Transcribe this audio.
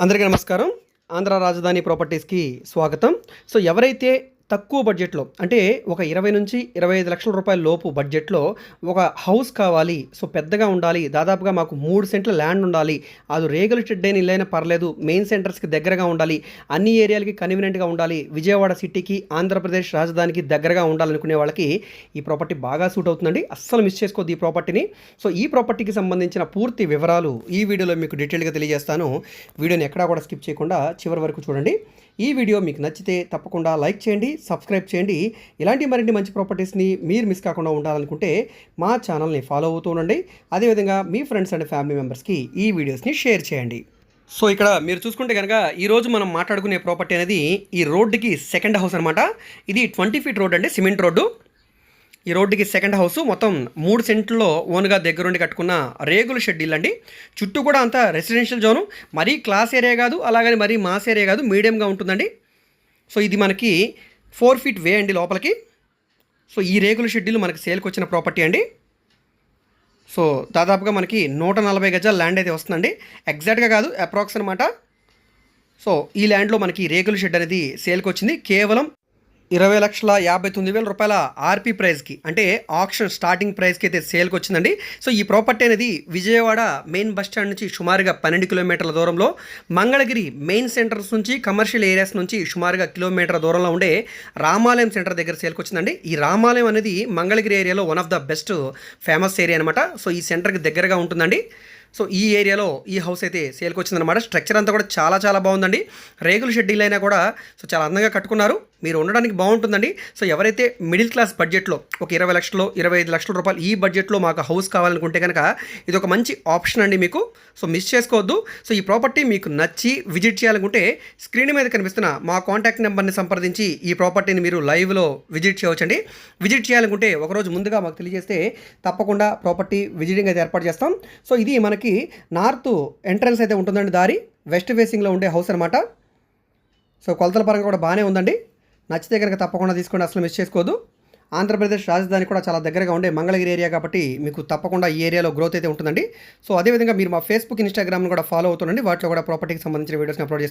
అందరికీ నమస్కారం. ఆంధ్ర రాజధాని ప్రాపర్టీస్కి స్వాగతం. సో ఎవరైతే తక్కువ బడ్జెట్లో అంటే ఒక ఇరవై నుంచి ఇరవై ఐదు లక్షల రూపాయల లోపు బడ్జెట్లో ఒక హౌస్ కావాలి. సో పెద్దగా ఉండాలి. దాదాపుగా మాకు మూడు సెంట్ల ల్యాండ్ ఉండాలి. అది రేగుల షెడ్ అయిన ఇల్లైనా పర్లేదు. మెయిన్ సెంటర్స్కి దగ్గరగా ఉండాలి. అన్ని ఏరియాలకి కన్వీనియంట్గా ఉండాలి. విజయవాడ సిటీకి ఆంధ్రప్రదేశ్ రాజధానికి దగ్గరగా ఉండాలనుకునే వాళ్ళకి ఈ ప్రాపర్టీ బాగా సూట్ అవుతుందండి. అస్సలు మిస్ చేసుకోవద్దు ఈ ప్రాపర్టీని. సో ఈ ప్రాపర్టీకి సంబంధించిన పూర్తి వివరాలు ఈ వీడియోలో మీకు డీటెయిల్గా తెలియజేస్తాను. వీడియోని ఎక్కడా కూడా స్కిప్ చేయకుండా చివరి వరకు చూడండి. ఈ వీడియో మీకు నచ్చితే తప్పకుండా లైక్ చేయండి సబ్స్క్రైబ్ చేయండి. ఇలాంటి మరిన్ని మంచి ప్రాపర్టీస్ని మీరు మిస్ కాకుండా ఉండాలనుకుంటే మా ఛానల్ని ఫాలో అవుతూ ఉండండి. అదేవిధంగా మీ ఫ్రెండ్స్ అండ్ ఫ్యామిలీ మెంబర్స్కి ఈ వీడియోస్ని షేర్ చేయండి. సో ఇక్కడ మీరు చూసుకుంటే కనుక ఈరోజు మనం మాట్లాడుకునే ప్రాపర్టీ అనేది ఈ రోడ్డుకి సెకండ్ హౌస్ అనమాట ఇది ట్వంటీ ఫీట్ రోడ్ అండి సిమెంట్ రోడ్డు. ఈ రోడ్డుకి సెకండ్ హౌస్ మొత్తం మూడు సెంట్లో ఓన్గా దగ్గరుండి కట్టుకున్న రేగుల షెడ్ అండి చుట్టూ కూడా అంతా రెసిడెన్షియల్ జోను మరీ క్లాస్ ఏరియా కాదు అలాగని మరీ మాస్ ఏరియా కాదు మీడియంగా ఉంటుందండి. సో ఇది మనకి ఫోర్ ఫీట్ వే అండి లోపలికి. సో ఈ రేగుల షెడ్యూల్ మనకి సేల్కి వచ్చిన ప్రాపర్టీ అండి. సో దాదాపుగా మనకి నూట నలభై గజాల ల్యాండ్ అయితే వస్తుందండి. ఎగ్జాక్ట్గా కాదు అప్రాక్స్ అనమాట. సో ఈ ల్యాండ్లో మనకి రేగుల షెడ్ అనేది సేల్కి వచ్చింది. కేవలం ఇరవై లక్షల యాభై తొమ్మిది వేల రూపాయల ఆర్పీ ప్రైస్కి అంటే ఆప్షన్ స్టార్టింగ్ ప్రైస్కి అయితే సేల్కి వచ్చిందండి. సో ఈ ప్రాపర్టీ అనేది విజయవాడ మెయిన్ బస్ స్టాండ్ నుంచి సుమారుగా పన్నెండు కిలోమీటర్ల దూరంలో మంగళగిరి మెయిన్ సెంటర్స్ నుంచి కమర్షియల్ ఏరియాస్ నుంచి సుమారుగా కిలోమీటర్ దూరంలో ఉండే రామాలయం సెంటర్ దగ్గర సేల్కి వచ్చిందండి. ఈ రామాలయం అనేది మంగళగిరి ఏరియాలో one of the best famous area అనమాట సో ఈ సెంటర్కి దగ్గరగా ఉంటుందండి. సో ఈ ఏరియాలో ఈ హౌస్ అయితే సేల్కి వచ్చిందనమాట స్ట్రక్చర్ అంతా కూడా చాలా చాలా బాగుందండి. రేగుల షెడ్యూల్ అయినా కూడా సో చాలా అందంగా కట్టుకున్నారు. మీరు ఉండడానికి బాగుంటుందండి. సో ఎవరైతే మిడిల్ క్లాస్ బడ్జెట్లో ఒక ఇరవై లక్షలు ఇరవై ఐదు లక్షల రూపాయలు ఈ బడ్జెట్లో మాకు హౌస్ కావాలనుకుంటే కనుక ఇది ఒక మంచి ఆప్షన్ అండి మీకు. సో మిస్ చేసుకోవద్దు. సో ఈ ప్రాపర్టీ మీకు నచ్చి విజిట్ చేయాలనుకుంటే స్క్రీన్ మీద కనిపిస్తున్న మా కాంటాక్ట్ నెంబర్ని సంప్రదించి ఈ ప్రాపర్టీని మీరు లైవ్లో విజిట్ చేయవచ్చండి. విజిట్ చేయాలనుకుంటే ఒకరోజు ముందుగా మాకు తెలియజేస్తే తప్పకుండా ప్రాపర్టీ విజిటింగ్ అయితే ఏర్పాటు చేస్తాం. సో ఇది మనకి నార్త్ ఎంట్రన్స్ అయితే ఉంటుందండి దారి. వెస్ట్ ఫేసింగ్లో ఉండే హౌస్ అనమాట సో కొలతల పరంగా కూడా బాగానే ఉందండి. నచ్చితే కనుక తప్పకుండా తీసుకోండి అసలు మిస్ చేసుకోవద్దు ఆంధ్రప్రదేశ్ రాజధాని కూడా చాలా దగ్గరగా ఉండే మంగళగిరి ఏరియా కాబట్టి మీకు తప్పకుండా ఈ ఏరియాలో గ్రోత్ అయితే ఉంటుందండి. సో అదేవిధంగా మీరు మా ఫేస్బుక్ ఇన్స్టాగ్రామ్ను కూడా ఫాలో అవుతుండండి. వాటిలో కూడా ప్రాపర్టీకి సంబంధించిన వీడియోస్ని అప్లోడ్ చేస్తాం.